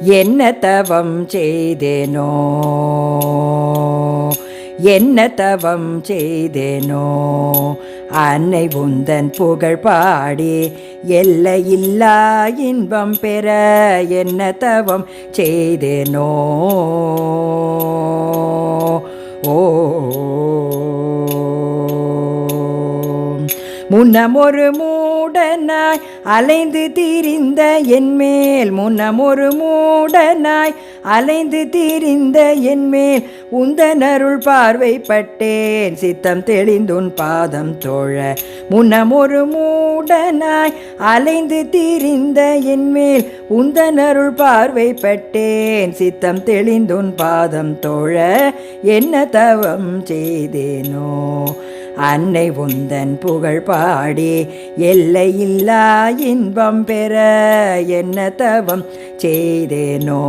என்ன தவம் செய்தேனோ? என்ன தவம் செய்தேனோ? அன்னை உந்தன் புகழ் பாடி எல்லையில்லா இன்பம் பெற என்ன தவம் செய்தேனோ? ஓ. முன்னமொரு மூ மூடனாய் அலைந்து திரிந்த என்மேல் முன்னமொரு மூடனாய் அலைந்து திரிந்த என்மேல் உந்தனருள் பார்வைப்பட்டேன். சித்தம் தெளிந்துன் பாதம் தோழ முன்னமொரு மூடனாய் அலைந்து திரிந்த என்மேல் உந்தனருள் பார்வைப்பட்டேன். சித்தம் தெளிந்துன் பாதம் தோழ என்ன தவம் செய்தேனோ அன்னை உந்தன் புகழ் பாடி எல்லையில்லா இன்பம் பெற என்ன தவம் செய்தேனோ?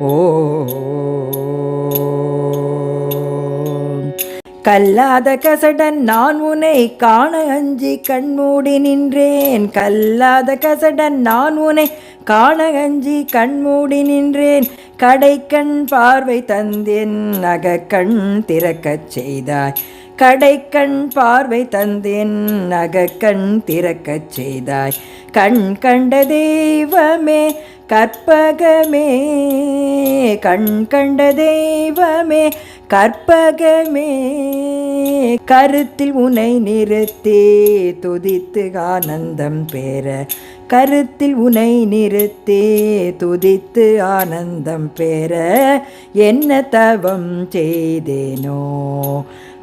ஓ கல்லாத கசடன் நான் உனை காண அஞ்சி கண்மூடி நின்றேன். கல்லாத கசடன் நான் உனை காண அஞ்சி கண்மூடி நின்றேன். கடைக்கண் பார்வை தந்தேன் நகக்கண் திறக்கச் செய்தாய். கடைக்கண் பார்வை தந்தேன் நகக்கண் திறக்கச் செய்தாய். கண் கண்ட தெய்வமே கற்பகமே. கண் கண்ட தெய்வமே கற்பகமே. கருத்தில் உனை நிறுத்தி துதித்து ஆனந்தம் பெற. கருத்தில் உனை நிறுத்தி துதித்து ஆனந்தம் பெற. என்ன தவம் செய்தேனோ?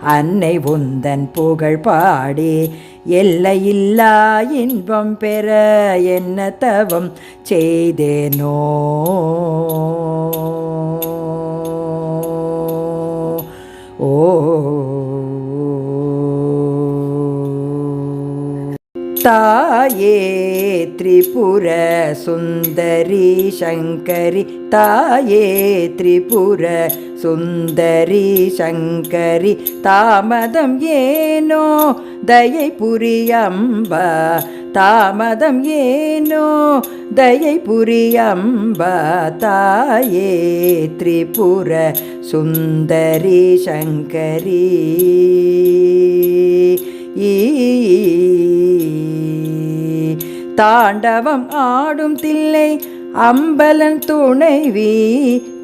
அன்னை உந்தன் புகழ் பாடி எல்லையில்லா இன்பம் பெற. என்ன தவம் செய்தேனோ? ஓ தாயே திரிபுர சுந்தரி சங்கரி. தாயே திரிபுர சுந்தரி சங்கரி. தாமதம் ஏனோ தயை புரியம்பா. தாமதம் ஏனோ தயை புரியம்பா. தாயே திரிபுர சுந்தரி சங்கரி. ஈ தாண்டவம் ஆடும் தில்லை அம்பலன் துணைவி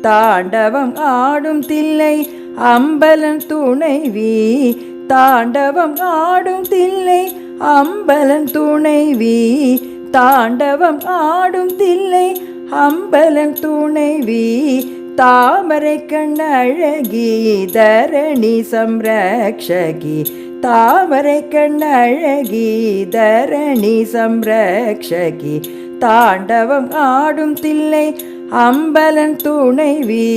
தாண்டவம் ஆடும் தில்லை அம்பலன் துணைவி தாண்டவம் ஆடும் தில்லை அம்பலன் துணைவி தாண்டவம் ஆடும் தில்லை அம்பலன் துணைவி தாமரை கண்ணழகி தரணி சம்ரக்ஷகி தாமரை கண்ணழகி தரணி சம்ரக்ஷகி. தாண்டவம் ஆடும் தில்லை அம்பலன் துணைவி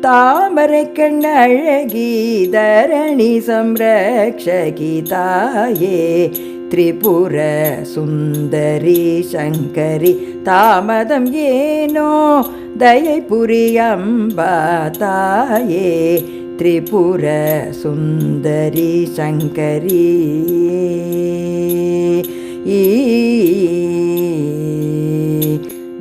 தாமரை கண்ணழகி தரணி சம்ரக்ஷகி தாயே. திரிபுர சுந்தரி சங்கரி தாமதம் ஏனோ தயை புரியம்பா தாயே. त्रिपुरसुन्दरी शङ्करी।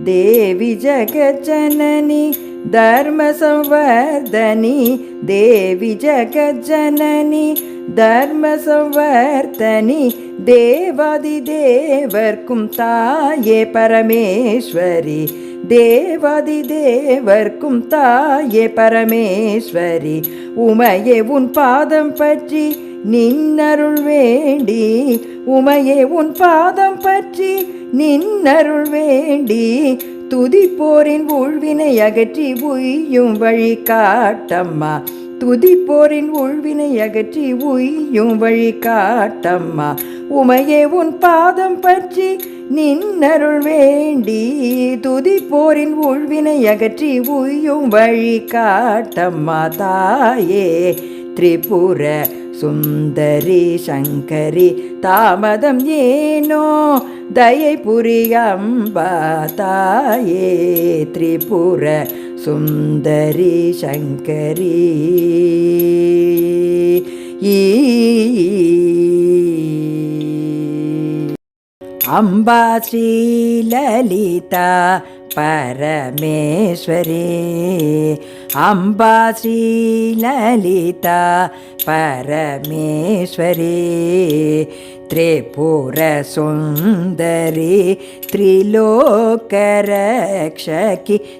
देवि जगजननि धर्मसंवर्धनि। देवि जगजननि धर्मसंवर्धनि। देवादिदेवर्कुं ताये परमेश्वरि। தேவாதி தேவர்க்கும் தாயே பரமேஸ்வரி உமையே உன் பாதம் பற்றி நின்னருள் வேண்டி உமையே உன் பாதம் பற்றி நின்னருள் வேண்டி துதிப்போரின் உள்வினை அகற்றி உய்யும் வழி காட்டம்மா துதிப்போரின் உள்வினை அகற்றி உய்யும் வழி காட்டம்மா உமையே உன் பாதம் பற்றி நின்னருள் வேண்டி துதிப்போரின் உள்வினை அகற்றி உயும் வழி காட்டம்மா தாயே. திரிபுர சுந்தரி சங்கரி தாமதம் ஏனோ? தயை புரியம்பா தாயே. திரிபுர சுந்தரி சங்கரி. ஈ अम्बा श्रीललिता परमेश्वरी अम्बा श्रीललिता परमेश्वरी त्रिपुरसुन्दरी त्रिलोकरक्षकि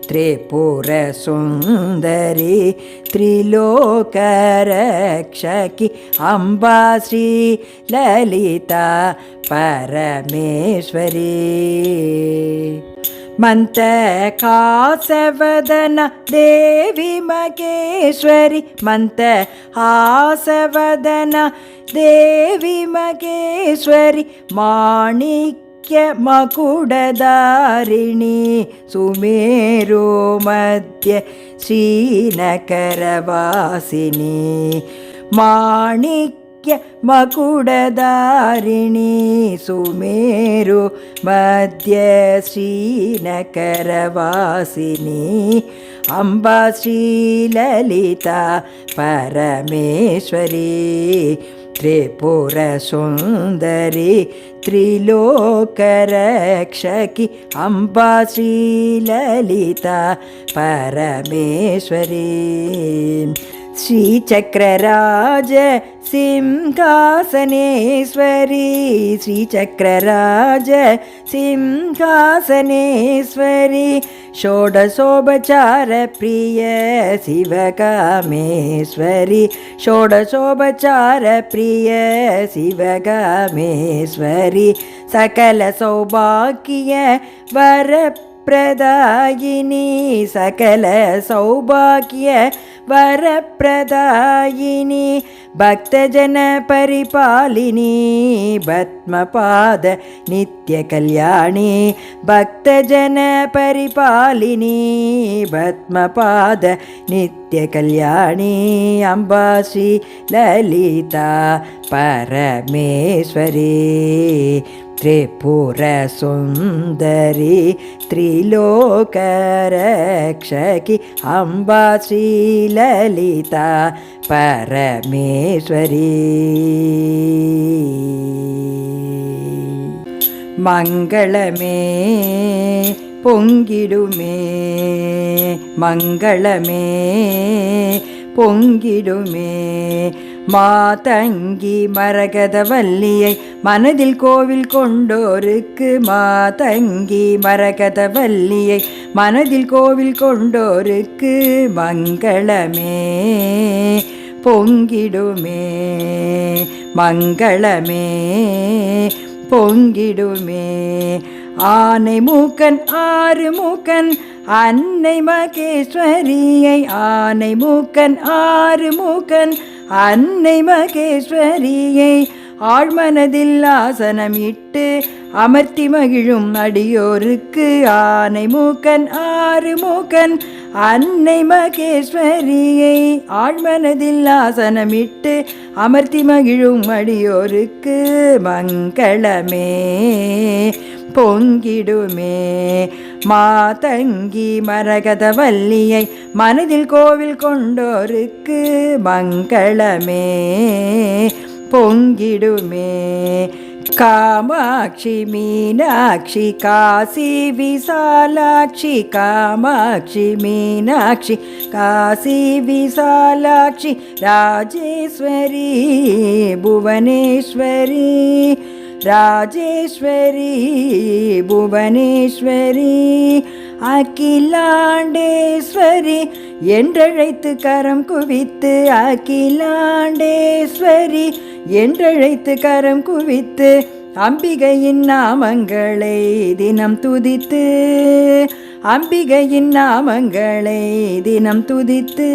त्रिपुरसुन्दरी त्रिलोकरक्षकि अम्बा श्रीललिता परमेश्वरी ಮಂತ ಕಾಸವದನ ದೇವಿ ಮಗೇಶ್ವರಿ ಮಂತ ಹಾಸವದನ ದೇವಿ ಮಗೇಶ್ವರಿ ಮಾಣಿಕ ಮಕುಡದಾರಿಣಿ ಸುಮೇರೋ ಮಧ್ಯ ಶ್ರೀನಕರವಾಸಿನಿ ಮಾಣಿಕ್ಯ श्रीनकरवासिनी माणिक्य मकुडदारिणी सुमेरु मध्य श्रीनकरवासिनी अम्बा श्रीललिता परमेश्वरी त्रिपुरसुन्दरी त्रिलोकरक्षकि अम्बा श्रीललिता परमेश्वरी श्रीचक्रराज सिंहासनेश्वरी श्रीचक्रराज सिंहासनेश्वरी षोडशोपचारप्रिय शिवकामेश्वरि षोडशोपचारप्रिय शिवकामेश्वरि सकलसौभाग्य பிரதாயினி சகல சௌபாகிய வரப்பிரதாயினி பக்தஜன பரிபாலினி பத்மபாத நித்திய கல்யாணி பக்தஜன பரிபாலினி பத்மபாத நித்திய கல்யாணி அம்பாசி லலிதா பரமேஸ்வரி. ತ್ರಿಪುರ ಸುಂದರಿ ತ್ರಿಲೋಕರಕ್ಷಕಿ ಅಂಬಾ ಶ್ರೀಲಲಿತಾ ಪರಮೇಶ್ವರಿ மங்களமே பொங்கிடுமே மங்களமே பொங்கிடுமே மாதங்கி மரகதவல்லியை மனதில் கோவில் கொண்டோருக்கு மாதங்கி மரகதவல்லியை மனதில் கோவில் கொண்டோருக்கு மங்களமே பொங்கிடுமே மங்களமே பொங்கிடுமே. ஆனை மூக்கன் ஆறு மூக்கன் அன்னை மகேஸ்வரியை ஆனை மூக்கன் ஆறு மூக்கன் அன்னை மகேஸ்வரியை ஆழ்மனதில் ஆசனம் இட்டு அமர்த்தி மகிழும் அடியோருக்கு ஆனை மூக்கன் ஆறு மூக்கன். அன்னை மகேஸ்வரியை ஆழ்மனதில் ஆசனமிட்டு அமர்த்தி மகிழும் அடியோருக்கு மங்களமே. பொங்கிடுமே. மாதங்கி மரகதவல்லியை மனதில் கோவில் கொண்டோருக்கு மங்களமே. பொங்கிடுமே. காமாட்சி மீனாட்சி காசி விசாலாட்சி காமாட்சி மீனாட்சி காசி விசாலாட்சி ராஜேஸ்வரி புவனேஸ்வரி. ராஜேஸ்வரி புவனேஸ்வரி அகிலாண்டேஸ்வரி என்றழைத்து கரம் குவித்து அகிலாண்டேஸ்வரி என்றழைத்து கரம் குவித்து அம்பிகையின் நாமங்களை தினம் துதித்து அம்பிகையின் நாமங்களை தினம் துதித்து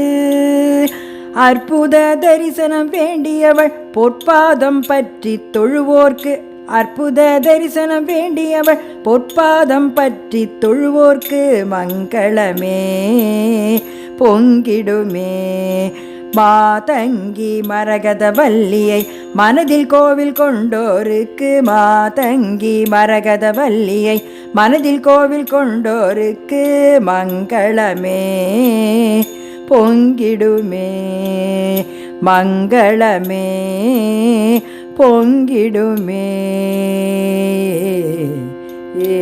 அற்புத தரிசனம் வேண்டியவள் பொற்பாதம் பற்றி தொழுவோர்க்கு அற்புத தரிசனம் வேண்டியவள் பொற்பாதம் பற்றி தொழுவோர்க்கு மங்களமே. பொங்கிடுமே. மாதங்கி மரகத வல்லியை மனதில் கோவில் கொண்டோருக்கு மாதங்கி மரகத வல்லியை மனதில் கோவில் கொண்டோருக்கு மங்களமே. பொங்கிடுமே. மங்களமே. பொங்கிடுமே. ஏ